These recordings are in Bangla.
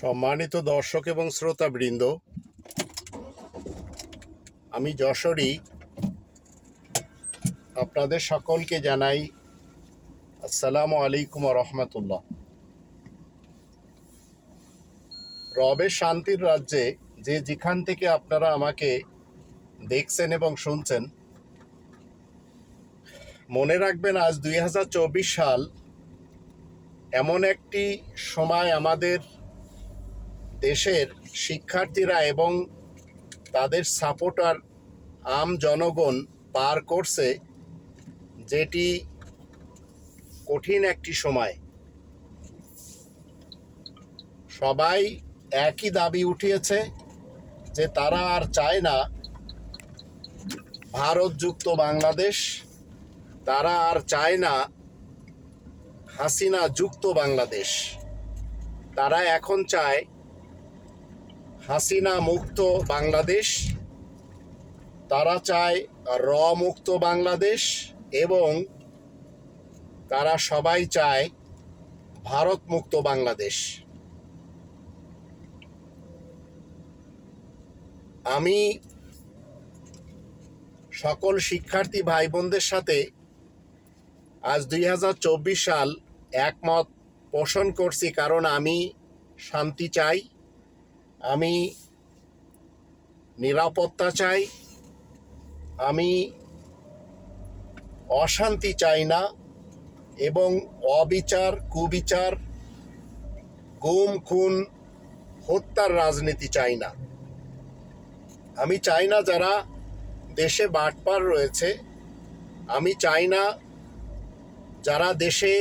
সম্মানিত দর্শক এবং শ্রোতাবৃন্দ, আমি যশোরী। আপনাদের সকলকে জানাই আসসালামু আলাইকুম রহমতুল্লাহ। রবে শান্তির রাজ্যে যে যেখান থেকে আপনারা আমাকে দেখছেন এবং শুনছেন, মনে রাখবেন আজ দুই হাজার চব্বিশ সাল এমন একটি সময় আমাদের দেশের শিক্ষার্থীরা এবং তাদের সাপোর্টার আম জনগণ পার করছে যেটি কঠিন একটি সময়। সবাই একই দাবি উঠিয়েছে যে তারা আর চায় না ভারতযুক্ত বাংলাদেশ, তারা আর চায় না হাসিনা যুক্ত বাংলাদেশ। তারা এখন চায় হাসিনা মুক্ত বাংলাদেশ, তারা চায় র মুক্ত বাংলাদেশ এবং তারা সবাই চায় ভারত মুক্ত বাংলাদেশ। আমি সকল শিক্ষার্থী ভাই বোনদের সাথে আজ দুই হাজার চব্বিশ সাল একমত পোষণ করছি, কারণ আমি শান্তি চাই। আমি নিরাপত্তা চাই, আমি অশান্তি চাই না, এবং অবিচার, কুবিচার, গুম, খুন, হত্যার রাজনীতি চাই না। আমি চাই না যারা দেশে বাটপার রয়েছে, আমি চাই না যারা দেশে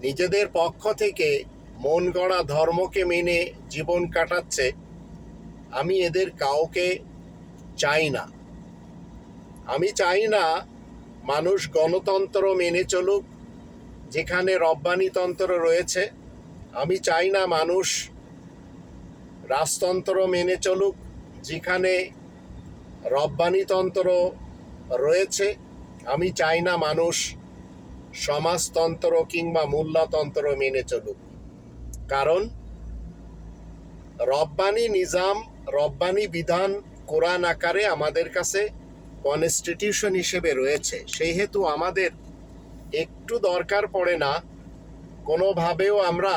নিজেদের পক্ষ থেকে মন গড়া ধর্মকে মেনে জীবন কাটাচ্ছে, আমি এদের কাউকে চাই না। আমি চাই না মানুষ গণতন্ত্র মেনে চলুক, যেখানে রব্বানিতন্ত্র রয়েছে। আমি চাই না মানুষ রাজতন্ত্র মেনে চলুক, যেখানে রব্বানিতন্ত্র রয়েছে। আমি চাই না মানুষ সমাজতন্ত্র কিংবা মূল্যতন্ত্র মেনে চলুক। কারণ রব্বানি নিজাম, রব্বানি বিধান কোরআন আকারে আমাদের কাছে কনস্টিটিউশন হিসেবে রয়েছে। সেই হেতু আমাদের একটু দরকার পড়ে না, কোনোভাবেও আমরা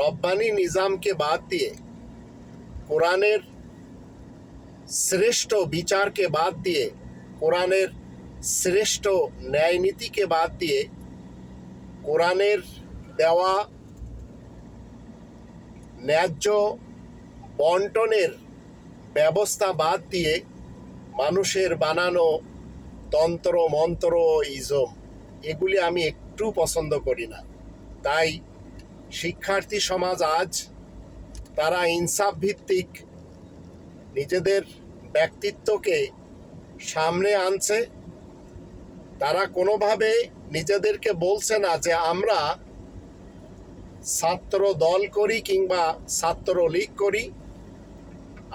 রব্বানি নিজামকে বাদ দিয়ে, কোরআনের শ্রেষ্ঠ বিচারকে বাদ দিয়ে, কোরআনের শ্রেষ্ঠ ন্যায় নীতিকে বাদ দিয়ে, কোরআনের দেওয়া ন্যায্য বন্টনের ব্যবস্থা বাদ দিয়ে মানুষের বানানো তন্ত্র মন্ত্র ইজম এগুলি আমি একটু পছন্দ করি না। তাই শিক্ষার্থী সমাজ আজ তারা ইনসাফ ভিত্তিক নিজেদের ব্যক্তিত্বকে সামনে আনছে। তারা কোনোভাবে নিজেদেরকে বলছে না যে আমরা ছাত্র দল করি কিংবা ছাত্র লীগ করি,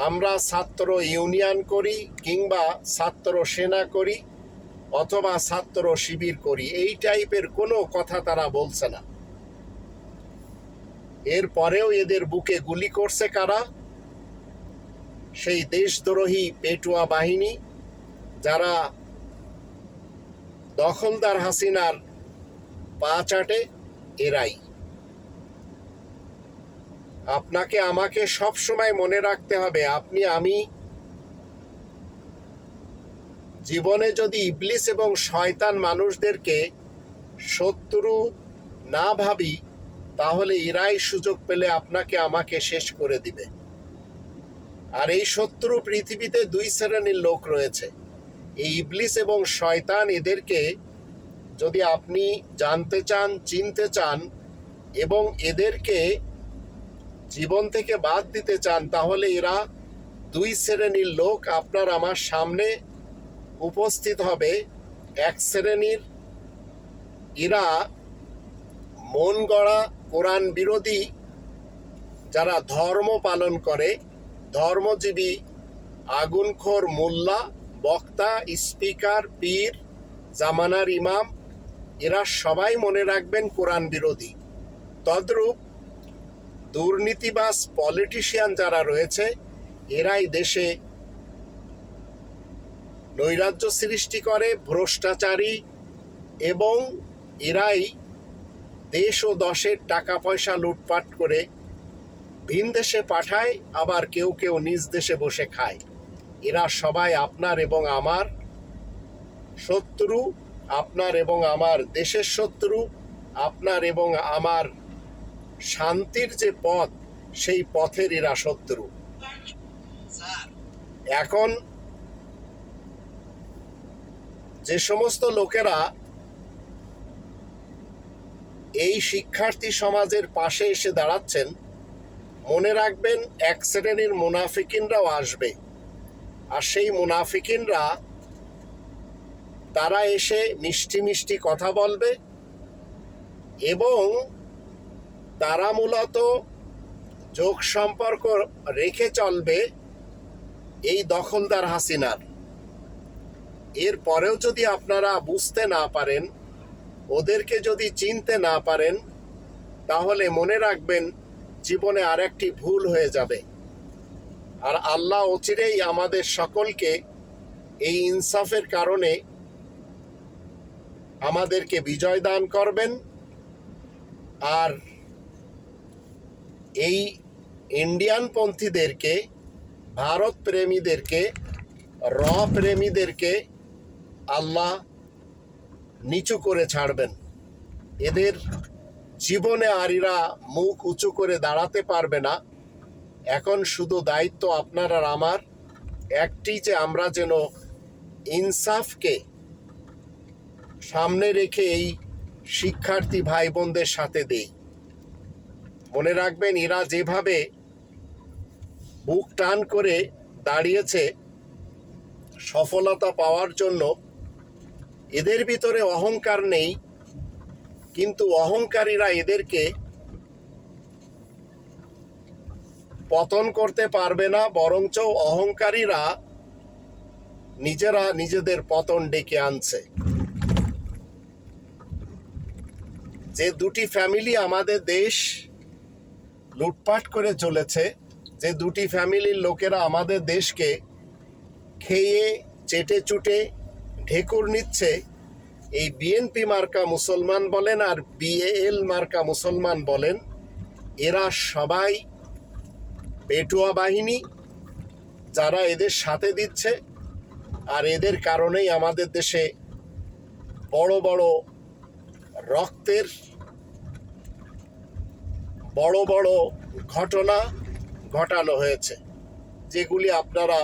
আমরা ছাত্র ইউনিয়ন করি কিংবা ছাত্র সেনা করি অথবা ছাত্র শিবির করি, এই টাইপের কোনো কথা তারা বলছে না। এরপরেও এদের বুকে গুলি করছে কারা? সেই দেশদ্রোহী পেটুয়া বাহিনী, যারা দখলদার হাসিনার পা চাটে, এরাই। আপনাকে আমাকে সব সময় মনে রাখতে হবে, আপনি, আমি জীবনে যদি ইবলিস এবং শয়তান মানুষদেরকে শত্রু না ভাবি, তাহলে এরাই সুযোগ পেলে আপনাকে আমাকে শেষ করে দিবে। আর এই শত্রু পৃথিবীতে দুই শ্রেণির লোক রয়েছে। এই ইবলিস এবং শয়তান এদেরকে যদি আপনি জানতে চান, চিনতে চান এবং এদেরকে জীবন থেকে বাদ দিতে চান, তাহলে এরা দুই শ্রেণির লোক আপনার আমার সামনে উপস্থিত হবে। এক শ্রেণির এরা মন গড়া কোরআন বিরোধী যারা ধর্ম পালন করে, ধর্মজীবী আগুনখোর মোল্লা, বক্তা, স্পিকার, পীর, জামানার ইমাম, এরা সবাই মনে রাখবেন কোরআন বিরোধী। তদ্রূপ দুর্নীতিবাস পলিটিশিয়ান যারা রয়েছে, এরাই দেশে নৈরাজ্য সৃষ্টি করে, ভ্রষ্টাচারী, এবং এরাই দেশ ও দশের টাকা পয়সা লুটপাট করে ভিন দেশে পাঠায়, আবার কেউ কেউ নিজ দেশে বসে খায়। এরা সবাই আপনার এবং আমার শত্রু, আপনার এবং আমার দেশের শত্রু, আপনার এবং আমার শান্তির যে পথ, সেই পথের এরা শত্রু। এখন যে সমস্ত লোকেরা এই শিক্ষার্থী সমাজের পাশে এসে দাঁড়াচ্ছেন, মনে রাখবেন, এক শ্রেণির মুনাফিকিনরাও আসবে। আর সেই মুনাফিকিনরা, তারা এসে মিষ্টি মিষ্টি কথা বলবে এবং তারা মূলত যোগ সম্পর্ক রেখে চলবে এই দখলদার হাসিনার। এর পরেও যদি আপনারা বুঝতে না পারেন, ওদেরকে যদি চিনতে না পারেন, তাহলে মনে রাখবেন জীবনে আরেকটি ভুল হয়ে যাবে। আর আল্লাহ অচিরেই আমাদের সকলকে এই ইনসাফের কারণে আমাদেরকে বিজয় দান করবেন। আর এই ইন্ডিয়ান পন্থীদেরকে ভারত প্রেমীদেরকে র প্রেমীদেরকে আল্লাহ নিচু করে ছাড়বেন। এদের জীবনে আরিরা মুখ উঁচু করে দাঁড়াতে পারবে না। এখন শুধু দায়িত্ব আপনার আর আমার। একটি যে আমরা যেন ইনসাফকে সামনে রেখে এই শিক্ষার্থী ভাই বোনদের সাথে দেই। মনে রাখবেন, এরা যেভাবে বুক টান করে দাঁড়িয়েছে সফলতা পাওয়ার জন্য, এদের ভিতরে অহংকার নেই, কিন্তু অহংকারীরা এদেরকে পতন করতে পারবে না, বরঞ্চ অহংকারীরা নিজেরা নিজেদের পতন ডেকে আনছে। যে দুটি ফ্যামিলি আমাদের দেশ লুটপাট করে চলেছে যে দুটি ফ্যামিলির লোকেরা আমাদের দেশকে খেয়ে, চেটে চুটে ঢেকুর নিচ্ছে। এই বিএনপি মার্কা মুসলমান বলেন আর বিএএল মার্কা মুসলমান বলেন, এরা সবাই পেটুয়া বাহিনী যারা এদের সাথে দিচ্ছে আর এদের কারণেই আমাদের দেশে বড় বড় রক্তের বড় বড় ঘটনা ঘটানো হয়েছে, যেগুলি আপনারা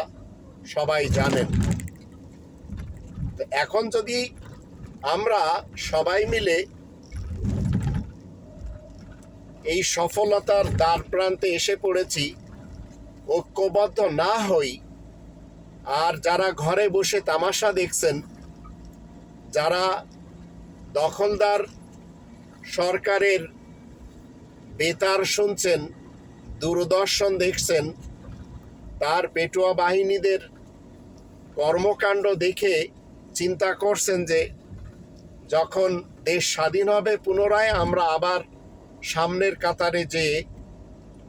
সবাই জানেন। তো এখন যদি আমরা সবাই মিলে এই সফলতার দ্বার প্রান্তে এসে পড়েছি, ঐক্যবদ্ধ না হই, আর যারা ঘরে বসে তামাশা দেখছেন, যারা দখলদার সরকারের বেতার শুনছেন, দূরদর্শন দেখছেন, তার পেটুয়া বাহিনীদের কর্মকাণ্ড দেখে চিন্তা করছেন যে যখন দেশ স্বাধীন হবে পুনরায় আমরা আবার সামনের কাতারে যে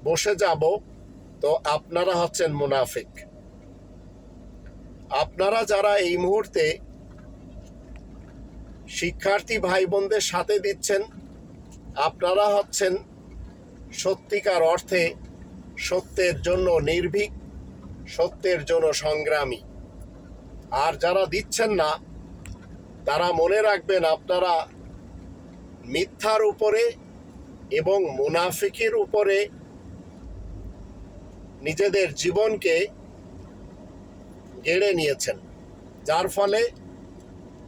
বসে যাব, তো আপনারা হচ্ছেন মুনাফিক। আপনারা যারা এই মুহূর্তে শিক্ষার্থী ভাই বোনদের সাথে দিচ্ছেন, আপনারা হচ্ছেন সত্যিকার অর্থে সত্যের জন্য নির্ভীক, সত্যের জন্য সংগ্রামী। আর যারা দিচ্ছেন না, তারা মনে রাখবেন আপনারা মিথ্যার উপরে এবং মুনাফিকের উপরে নিজেদের জীবনকে গেড়ে নিয়েছেন। যার ফলে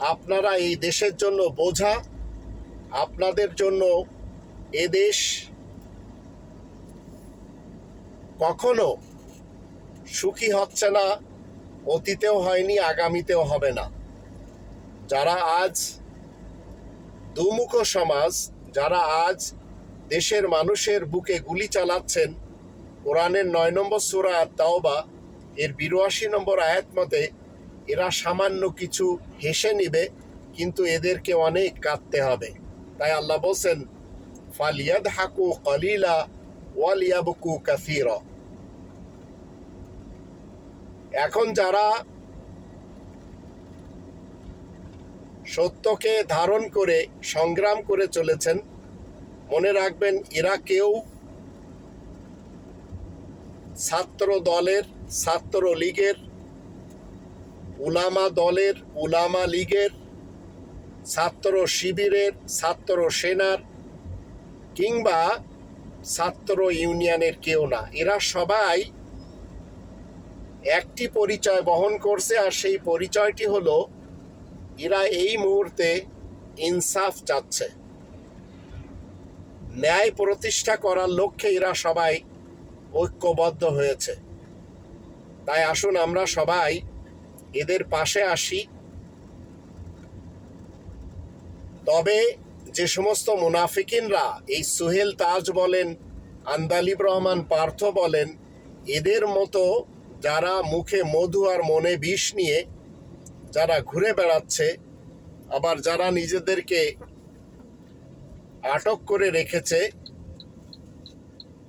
আপনারা এই দেশের জন্য বোঝা, আপনাদের জন্য এ দেশ কখনো সুখী হচ্ছে না, অতীতেও হয়নি, আগামীতেও হবে না। যারা আজ দুমুখ সমাজ, যারা আজ দেশের মানুষের বুকে গুলি চালাচ্ছেন, কোরআনের নয় নম্বর সুরা তাওবা এর বিরাশি নম্বর আয়াত মতে, এরা সামান্য কিছু হেসে নিবে, কিন্তু এদেরকে অনেক কাঁদতে হবে। তাই আল্লাহ বলছেন ফালিয়াদ হাকু কলিলা ওয়ালিয়াবকু কাসির। এখন যারা সত্যকে ধারণ করে, সংগ্রাম করে চলেছেন, মনে রাখবেন এরা কেউ ছাত্র দলের ছাত্র লীগের উলামা দলের, উলামা লীগের, ছাত্র শিবিরের, ছাত্র সেনার কিংবা ছাত্র ইউনিয়নের কেউ না। এরা সবাই একটি পরিচয় বহন করছে আর সেই পরিচয়টি হলো, এরা এই মুহূর্তে ইনসাফ চাচ্ছে। ন্যায় প্রতিষ্ঠা করার লক্ষ্যে এরা সবাই ঐক্যবদ্ধ হয়েছে। তাই আসুন আমরা সবাই এদের পাশে আসি। তবে যে সমস্ত মুনাফিকিনরা, এই সুহেল তাজ বলেন, আন্দালিব রহমান পার্থ বলেন, এদের মতো যারা মুখে মধু আর মনে বিষ নিয়ে যারা ঘুরে বেড়াচ্ছে, আবার যারা নিজেদেরকে আটক করে রেখেছে,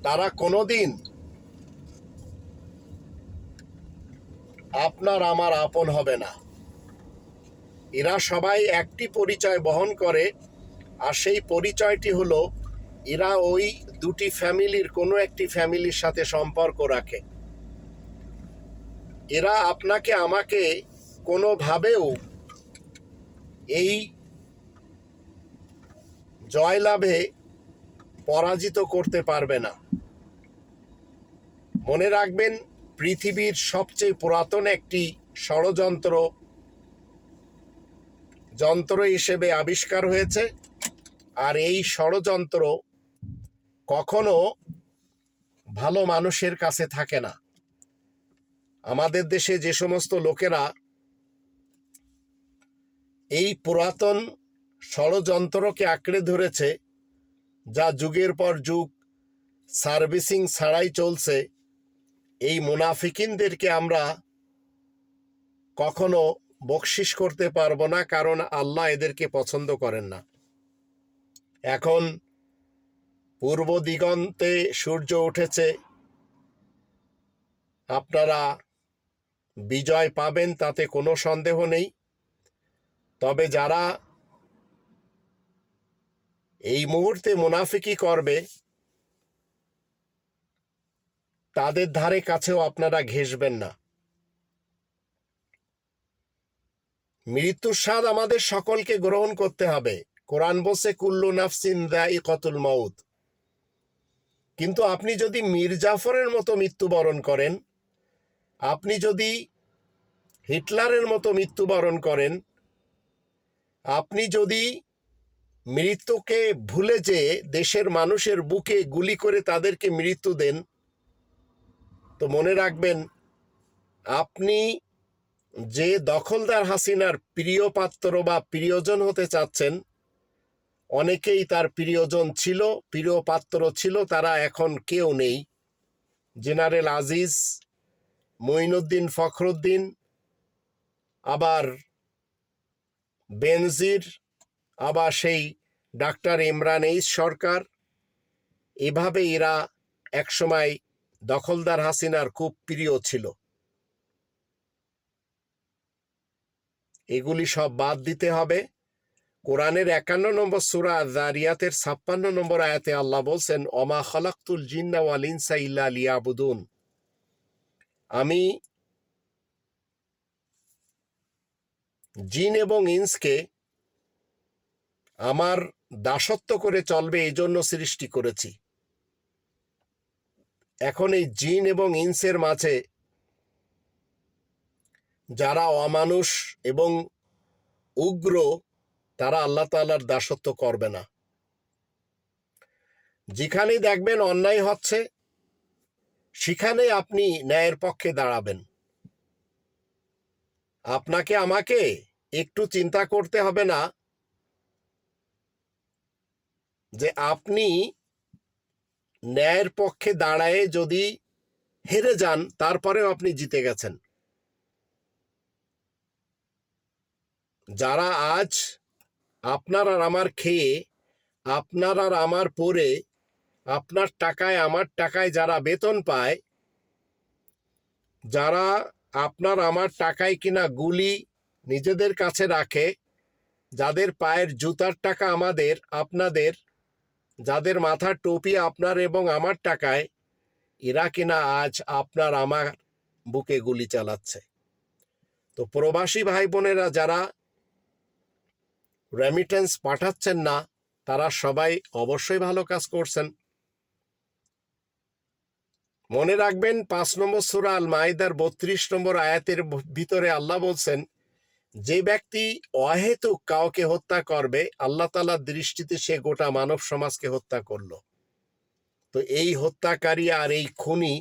তারা কোনোদিন আপনার আমার আপন হবে না। এরা সবাই একটি পরিচয় বহন করে, আর সেই পরিচয়টি হলো, এরা ওই দুটি ফ্যামিলির কোনো একটি ফ্যামিলির সাথে সম্পর্ক রাখে। এরা আপনাকে আমাকে কোনোভাবেও এই জয়লাভে পরাজিত করতে পারবে না। মনে রাখবেন, পৃথিবীর সবচেয়ে পুরাতন একটি ষড়যন্ত্র যন্ত্র হিসেবে আবিষ্কার হয়েছে, আর এই ষড়যন্ত্র কখনো ভালো মানুষের কাছে থাকে না। আমাদের দেশে যে সমস্ত লোকেরা এই পুরাতন ষড়যন্ত্রকে আঁকড়ে ধরেছে, যা যুগের পর যুগ সার্ভিসিং ছাড়াই চলছে, এই মুনাফিকিনদেরকে আমরা কখনো বকশিস করতে পারব না, কারণ আল্লাহ এদেরকে পছন্দ করেন না। এখন পূর্ব দিগন্তে সূর্য উঠেছে। আপনারা বিজয় পাবেন তাতে কোনো সন্দেহ নেই। তবে যারা এই মুহূর্তে মুনাফিকি করবে, তাদের ধারে কাছেও আপনারা ঘেসবেন না। মৃত্যুর স্বাদ আমাদের সকলকে গ্রহণ করতে হবে। কোরআন বসে কুল্লু নাফসিন দাই কতুল মাউত। কিন্তু আপনি যদি মীর জাফরের মতো মৃত্যুবরণ করেন, আপনি যদি হিটলারের মতো মৃত্যুবরণ করেন। আপনি যদি মৃত্যুকে ভুলে যে দেশের মানুষের বুকে গুলি করে তাদেরকে মৃত্যু দেন, তো মনে রাখবেন, আপনি যে দখলদার হাসিনার প্রিয় পাত্র বা প্রিয়জন হতে চাচ্ছেন, অনেকেই তার প্রিয়জন ছিল, প্রিয় পাত্র ছিল, তারা এখন কেউ নেই। জেনারেল আজিজ, মঈনুদ্দিন ফখরুদ্দিন আবার বেনজির, আবার সেই ডাক্তার ইমরান এইস সরকার। এভাবে এরা একসময় দখলদার হাসিনার খুব প্রিয় ছিল। এগুলি সব বাদ দিতে হবে। কোরআনের একান্ন নম্বর সুরা জারিয়াতের ছাপ্পান্ন নম্বর আয়াতে আল্লাহ বলছেন অমা খালাক্তুল জিন্না ওয়াল ইনসা ইল্লা লিয়াবুদুন। আমি জিন এবং ইন্সকে আমার দাসত্ব করে চলবে এই জন্য সৃষ্টি করেছি। এখন এই জিন এবং ইন্সের মাঝে যারা অমানুষ এবং উগ্র, তারা আল্লাহ তাল্লার দাসত্ব করবে না। যেখানেই দেখবেন অন্যায় হচ্ছে সেখানে আপনি ন্যায়ের পক্ষে দাঁড়াবেন। আপনাকে আমাকে একটু চিন্তা করতে হবে না যে আপনি ন্যায়ের পক্ষে দাঁড়ায় যদি হেরে যান, তারপরেও আপনি জিতে গেছেন। যারা আজ আপনার আর আমার খেয়ে, আপনার আর আমার পরে, আপনার টাকায়, আমার টাকায় যারা বেতন পায়, যারা আপনার আমার টাকায় কিনা গুলি নিজেদের কাছে রাখে, যাদের পায়ের জুতার টাকা আমাদের, আপনাদের, যাদের মাথার টুপি আপনার এবং আমার টাকায়, এরা কিনা আজ আপনার আমার বুকে গুলি চালাচ্ছে। তো প্রবাসী ভাই বোনেরা যারা রেমিটেন্স পাঠাচ্ছেন না, তারা সবাই অবশ্যই ভালো কাজ করছেন। মনে রাখবেন, পাঁচ নম্বর সুরা আল মাইদার বত্রিশ নম্বর আয়াতের ভিতরে আল্লাহ বলছেন, যে ব্যক্তি অহেতুক কাউকে হত্যা করবে, আল্লাহ তালার দৃষ্টিতে সে গোটা মানব সমাজকে হত্যা করল। তো এই হত্যাকারী আর এই খুনি,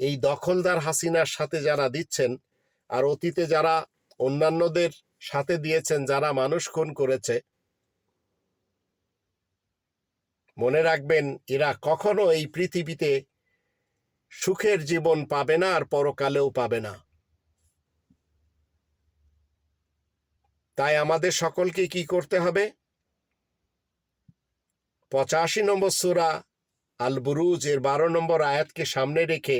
এই দখলদার হাসিনার সাথে যারা দিচ্ছেন, আর অতীতে যারা অন্যান্যদের সাথে দিয়েছেন, যারা মানুষ খুন করেছে, মনে রাখবেন, এরা কখনো এই পৃথিবীতে সুখের জীবন পাবে না আর পরকালেও পাবে না। তাই আমাদের সকলকে কি করতে হবে? পঁচাশি নম্বর সুরা আল বুরুজ এর বারো নম্বর আয়াতকে সামনে রেখে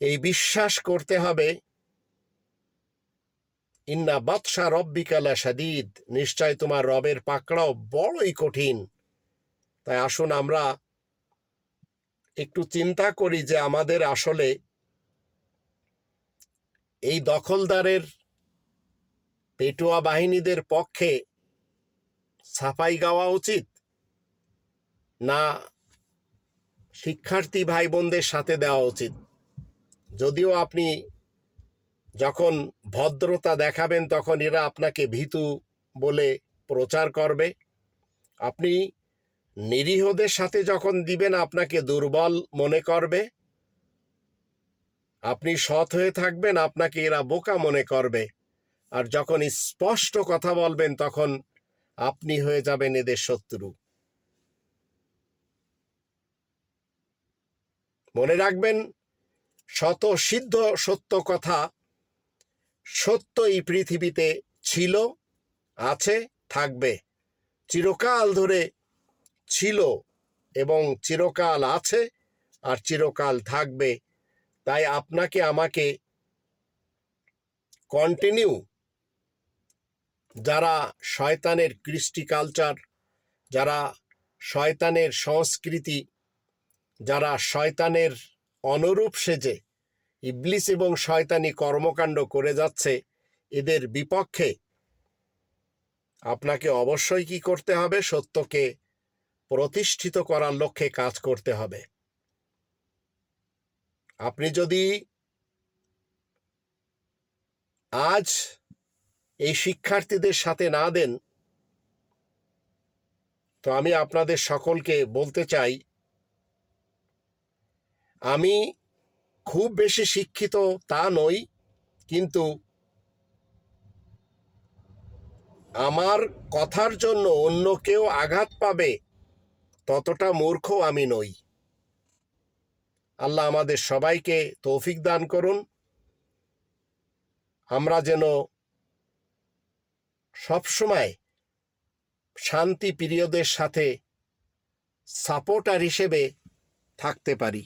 এই বিশ্বাস করতে হবে, ইন্না বাদশা রব্বিকালা সাদিদ নিশ্চয় তোমার রবের পাকড়াও বড়ই কঠিন। তাই আসুন আমরা একটু চিন্তা করি যে আমাদের আসলে এই দখলদারের পেটুয়া বাহিনীদের পক্ষে সাফাই গাওয়া উচিত না শিক্ষার্থী ভাই বোনদের সাথে দেওয়া উচিত? যদিও আপনি যখন ভদ্রতা দেখাবেন তখন এরা আপনাকে ভীতু বলে প্রচার করবে। আপনি নিরীহদের সাথে যখন দিবেন, আপনাকে দুর্বল মনে করবে? আপনি সৎ হয়ে থাকবেন, আপনাকে এরা বোকা মনে করবে। আর যখন স্পষ্ট কথা বলবেন, তখন আপনি হয়ে যাবেন এদের শত্রু। মনে রাখবেন, শত সিদ্ধ সত্য কথা সত্য এই পৃথিবীতে ছিল, আছে, থাকবে। চিরকাল ধরে ছিল এবং চিরকাল আছে আর চিরকাল থাকবে। তাই আপনাকে আমাকে কন্টিনিউ যারা শয়তানের কৃষ্টি কালচার যারা শয়তানের সংস্কৃতি, যারা শয়তানের অনুরূপ সেজে ইবলিস এবং শয়তানি কর্মকাণ্ড করে যাচ্ছে, এদের বিপক্ষে আপনাকে অবশ্যই কি করতে হবে? সত্যকে প্রতিষ্ঠিত করার লক্ষ্যে কাজ করতে হবে। আপনি যদি আজ এই শিক্ষার্থীদের সাথে না দেন, তো আমি আপনাদের সকলকে বলতে চাই, আমি খুব বেশি শিক্ষিত তা নই, কিন্তু আমার কথার জন্য অন্য কেউ আঘাত পাবে ততটা মূর্খ আমি নই। আল্লাহ আমাদের সবাইকে তৌফিক দান করুন। আমরা যেন সবসময় শান্তি প্রিয়দের সাথে সাপোর্টার হিসেবে থাকতে পারি।